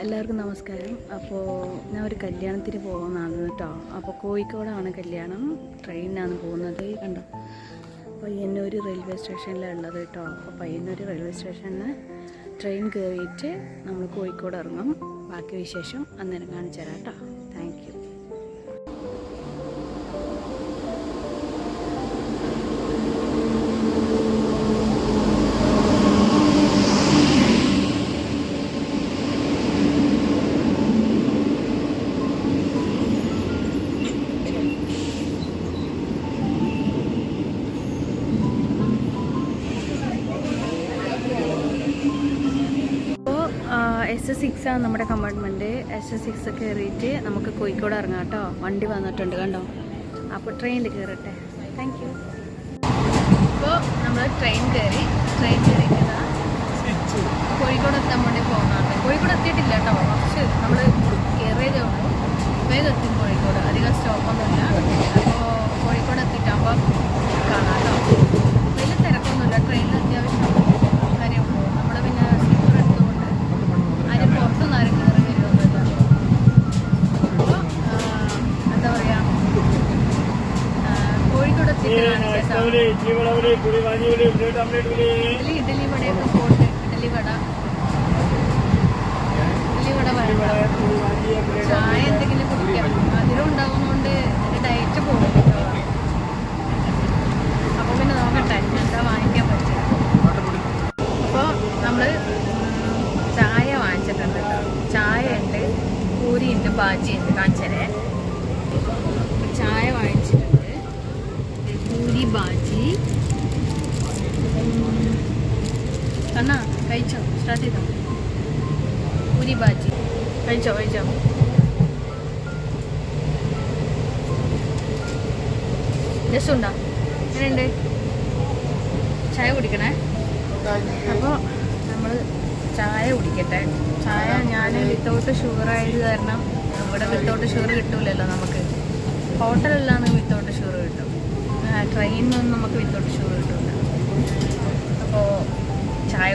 എല്ലാവർക്കും നമസ്കാരം. അപ്പോൾ ഞാൻ ഒരു കല്യാണത്തിന് പോകുന്നതാണ് കേട്ടോ. അപ്പോൾ കോഴിക്കോടാണ് കല്യാണം. ട്രെയിനിനാണ് പോകുന്നത്. കണ്ടോ? പയ്യന്നൂർ റെയിൽവേ സ്റ്റേഷനിലാണ് ഉള്ളത് കേട്ടോ. അപ്പോൾ പയ്യന്നൂർ റെയിൽവേ സ്റ്റേഷനിൽ ട്രെയിൻ കയറിയിട്ട് നമ്മൾ കോഴിക്കോട് ഇറങ്ങും. ബാക്കി വിശേഷം അന്നേരം കാണിച്ചു തരാം കേട്ടോ താങ്ക് എസ് സിക്സ് ആണ് നമ്മുടെ കമ്പാർട്ട്മെന്റ് എസ് എസ് സിക്സ് കയറിയിട്ട് നമുക്ക് കോഴിക്കോട് ഇറങ്ങാം കേട്ടോ. വണ്ടി വന്നിട്ടുണ്ട് കണ്ടോ? അപ്പോൾ ട്രെയിനിൽ കയറട്ടെ താങ്ക് യു ഇപ്പോൾ നമ്മൾ ട്രെയിൻ കയറി ട്രെയിൻ കയറി കോഴിക്കോട് എത്താൻ വേണ്ടി പോകുന്നതാണ് കോഴിക്കോട് എത്തിയിട്ടില്ല കേട്ടോ. കുറച്ച് നമ്മൾ കയറിയതേ ഉള്ളൂ. വേഗം എത്തും. ഇഡ്ഡലി വടയൊക്കെ പോട്ട് ഇഡ്ഡലി വട. ഇഡ്ഡലി വട ചായ എന്തെങ്കിലും കുടിക്കാം. മധുരം ഉണ്ടാവുന്നതുകൊണ്ട് ഡയറ്റ് പോകും അപ്പോൾ പിന്നെ നോക്കട്ടെ എന്താ വാങ്ങിക്കാൻ പറ്റുക അപ്പോൾ നമ്മൾ ചായ വാങ്ങിച്ചിട്ടുണ്ട് കേട്ടോ. ചായ ഉണ്ട് പൂരി ഉണ്ട് ബാജി ഉണ്ട് കാഞ്ചനെ ചായ വാങ്ങിച്ചിട്ടുണ്ട്. പൂരി ബാജി. കണ്ണാ കഴിച്ചോ? സ്റ്റാർട്ട് ചെയ്തോ? പൂരി ബാജി കഴിച്ചോ കഴിച്ചോ? രസമുണ്ടോ? എങ്ങനെയുണ്ട്? ചായ കുടിക്കണേ? അപ്പോൾ നമ്മൾ ചായ കുടിക്കട്ടെ. ചായ ഞാൻ വിത്തൗട്ട് ഷുഗർ ആയത് കാരണം ഇവിടെ വിത്തൗട്ട് ഷുഗർ കിട്ടൂലല്ലോ നമുക്ക്. ഹോട്ടലിലാണ് വിത്തൗട്ട് ഷുഗർ കിട്ടും. ട്രെയിനിനൊന്നും നമുക്ക് വിത്തൗട്ട് ഷുഗർ കിട്ടില്ല അപ്പോൾ ചായ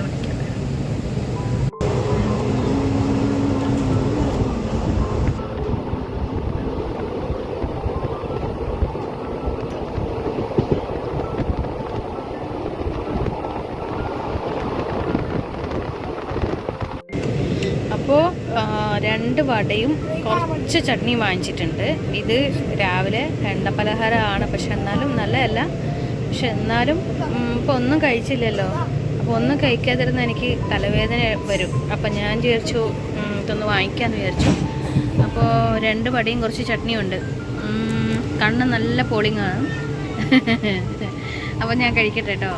അപ്പോൾ രണ്ട് വടയും കുറച്ച് ചട്നിയും വാങ്ങിച്ചിട്ടുണ്ട്. ഇത് രാവിലെ എണ്ണ പലഹാരമാണ് പക്ഷെ എന്നാലും നല്ലതല്ല. പക്ഷെ എന്നാലും ഇപ്പോൾ ഒന്നും കഴിച്ചില്ലല്ലോ. അപ്പോൾ ഒന്നും കഴിക്കാതിരുന്ന എനിക്ക് തലവേദന വരും. അപ്പം ഞാൻ വിചാരിച്ചു ഇതൊന്ന് വാങ്ങിക്കാമെന്ന് വിചാരിച്ചു. അപ്പോൾ രണ്ട് പടിയും കുറച്ച് ചട്നിയും ഉണ്ട് കണ്ണ് നല്ല പോളിങ്ങാണ്. അപ്പോൾ ഞാൻ കഴിക്കട്ടെ കേട്ടോ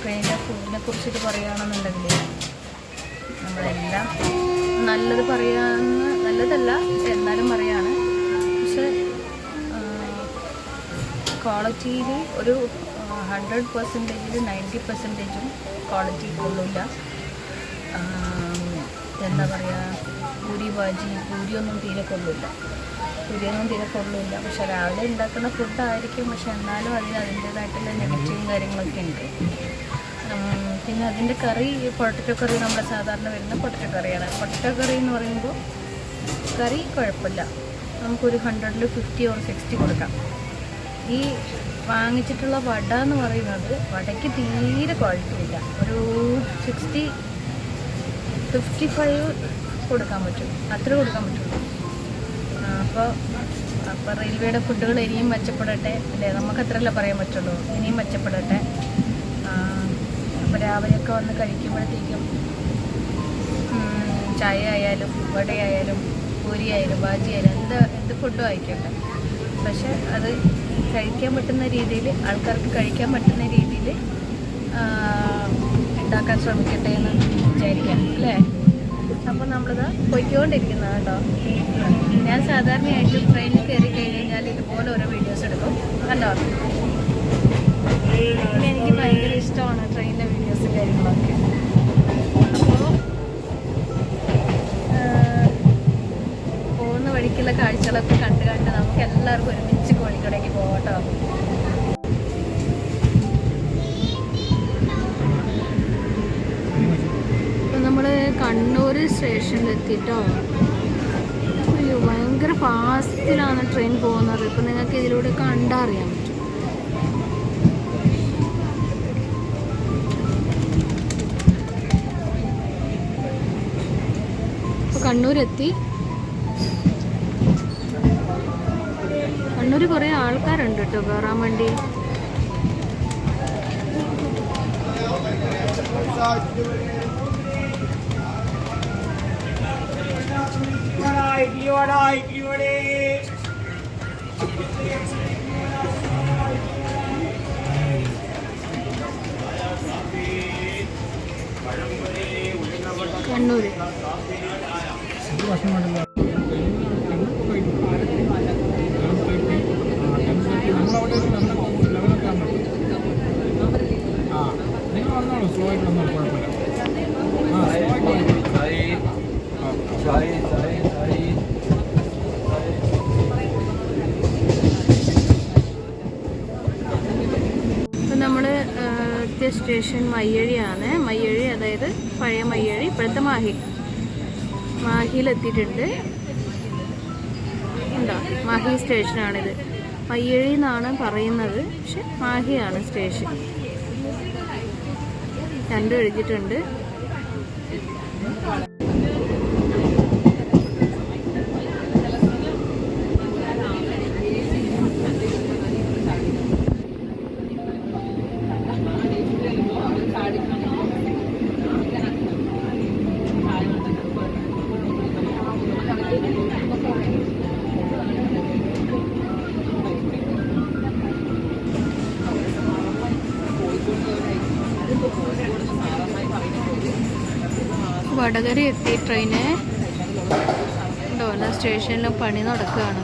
ട്രെയിനിലെ ഫുഡിനെ കുറിച്ചിട്ട് പറയുകയാണെന്നുണ്ടെങ്കിൽ നമ്മളെല്ലാം നല്ലത് പറയാന്ന് നല്ലതല്ല എന്നാലും പറയാണ്. പക്ഷെ ക്വാളിറ്റിയിൽ ഒരു ഹൺഡ്രഡ് പെർസെന്റേജിൽ നയന്റി പെർസെന്റേജും ക്വാളിറ്റി കൊള്ളില്ല എന്താ പറയുക പൂരി ഭാജി പൂരിയൊന്നും തീരെ കൊള്ളില്ല. പൂരിയൊന്നും തീരെ കൊള്ളില്ല. പക്ഷെ രാവിലെ ഉണ്ടാക്കുന്ന ഫുഡായിരിക്കും പക്ഷെ എന്നാലും അതിന് അതിന്റേതായിട്ടുള്ള നെഗറ്റീവും കാര്യങ്ങളൊക്കെ ഉണ്ട്. പിന്നെ അതിന്റെ കറി പൊട്ടറ്റോ കറി നമ്മുടെ സാധാരണ വരുന്ന പൊട്ടറ്റോ കറിയാണ്. പൊട്ടറ്റോ കറി എന്ന് പറയുമ്പോൾ കറി കുഴപ്പമില്ല. നമുക്കൊരു ഹൺഡ്രഡിൽ ഫിഫ്റ്റി ഓർ സിക്സ്റ്റി കൊടുക്കാം. ഈ വാങ്ങിച്ചിട്ടുള്ള വട എന്ന് പറയുന്നത് വടയ്ക്ക് തീരെ ക്വാളിറ്റി ഇല്ല. ഒരു സിക്സ്റ്റി ഫിഫ്റ്റി ഫൈവ് കൊടുക്കാൻ പറ്റും. അത്ര കൊടുക്കാൻ പറ്റും അപ്പോൾ അപ്പോൾ റെയിൽവേയുടെ ഫുഡുകൾ ഇനിയും മെച്ചപ്പെടട്ടെ. അല്ലേ? നമുക്ക് അത്രയല്ല പറയാൻ പറ്റുള്ളൂ. ഇനിയും മെച്ചപ്പെടട്ടെ. അപ്പോൾ രാവിലെയൊക്കെ വന്ന് കഴിക്കുമ്പോഴത്തേക്കും ചായ ആയാലും വടയായാലും പൂരി ആയാലും ബാജി ആയാലും എന്ത് എന്ത് ഫുഡും ആയിക്കോട്ടെ. പക്ഷെ അത് കഴിക്കാൻ പറ്റുന്ന രീതിയിൽ ആൾക്കാർക്ക് കഴിക്കാൻ പറ്റുന്ന രീതിയിൽ ഉണ്ടാക്കാൻ ശ്രമിക്കട്ടെ എന്ന് വിചാരിക്കാം അല്ലേ? അപ്പോൾ നമ്മളിത് പൊയ്ക്കൊണ്ടിരിക്കുന്നത് കേട്ടോ. ഞാൻ സാധാരണയായിട്ട് ട്രെയിനിൽ കയറി കഴിഞ്ഞ് കഴിഞ്ഞാൽ ഇതുപോലെ ഓരോ വീഡിയോസ് എടുക്കും കണ്ടോ? എനിക്ക് ഭയങ്കര ഇഷ്ടമാണ് ട്രെയിനിലെ വീഡിയോസ് കാര്യങ്ങളൊക്കെ എത്തിയിട്ടോ അയ്യോ ഭയങ്കര ഫാസ്റ്റിലാണ് ട്രെയിൻ പോകുന്നത്. ഇപ്പം നിങ്ങൾക്ക് ഇതിലൂടെ കണ്ടറിയാൻ പറ്റും. കണ്ണൂരെത്തി. കണ്ണൂർ കുറേ ആൾക്കാരുണ്ട് കേട്ടോ കയറാൻ വേണ്ടി. കണ്ണൂർ നിങ്ങൾ നമ്മൾ സ്റ്റേഷൻ മയ്യഴിയാണ്. മയ്യഴി അതായത് പഴയ മയ്യഴി ഇപ്പോഴത്തെ മാഹി. മാഹിയിലെത്തിയിട്ടുണ്ട്. ഉണ്ടോ? മാഹി സ്റ്റേഷനാണിത് മയ്യഴി എന്നാണ് പറയുന്നത്. പക്ഷെ മാഹിയാണ് സ്റ്റേഷൻ രണ്ടും എഴുതിയിട്ടുണ്ട്. വടകര എത്തി ട്രെയിന് ഡോന സ്റ്റേഷനിൽ പണി നടക്കുകയാണ്.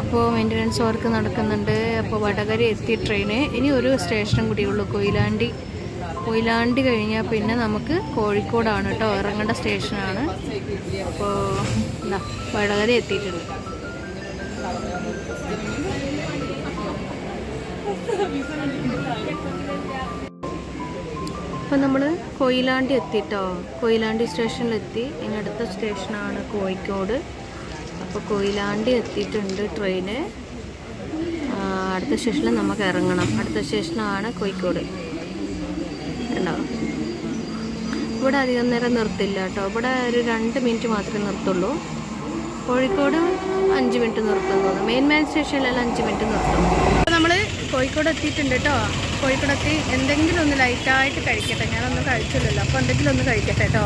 അപ്പോൾ മെയിന്റനൻസ് വർക്ക് നടക്കുന്നുണ്ട്. അപ്പോൾ വടകര എത്തി ട്രെയിന് ഇനി ഒരു സ്റ്റേഷനും കൂടിയുള്ളൂ കൊയിലാണ്ടി. കൊയിലാണ്ടി കഴിഞ്ഞാൽ പിന്നെ നമുക്ക് കോഴിക്കോടാണ് കേട്ടോ. ഇറങ്ങേണ്ട സ്റ്റേഷനാണ് അപ്പോൾ എന്താ വടകര എത്തിയിട്ടുണ്ട്. അപ്പം നമ്മൾ കൊയിലാണ്ടി എത്തിട്ടോ. കൊയിലാണ്ടി സ്റ്റേഷനിലെത്തി. ഇനി അടുത്ത സ്റ്റേഷനാണ് കോഴിക്കോട്. അപ്പോൾ കൊയിലാണ്ടി എത്തിയിട്ടുണ്ട് ട്രെയിന്. അടുത്ത സ്റ്റേഷനിൽ നമുക്ക് ഇറങ്ങണം. അടുത്ത സ്റ്റേഷനാണ് കോഴിക്കോട്. ഉണ്ടോ ഇവിടെ അധികം നേരം നിർത്തില്ല കേട്ടോ. ഇവിടെ ഒരു രണ്ട് മിനിറ്റ് മാത്രമേ നിർത്തുള്ളൂ. കോഴിക്കോട് അഞ്ച് മിനിറ്റ് നിർത്തുന്നു മെയിൻ മെയിൻ സ്റ്റേഷനിലെല്ലാം അഞ്ച് മിനിറ്റ് നിർത്തും. അപ്പോൾ നമ്മൾ കോഴിക്കോട് എത്തിയിട്ടുണ്ട് കേട്ടോ. കോഴിക്കോട് എത്തി എന്തെങ്കിലും ഒന്ന് ലൈറ്റായിട്ട് കഴിക്കട്ടെ. ഞാനൊന്നും കഴിച്ചില്ലല്ലോ. അപ്പോൾ എന്തെങ്കിലും ഒന്ന് കഴിക്കട്ടെ കേട്ടോ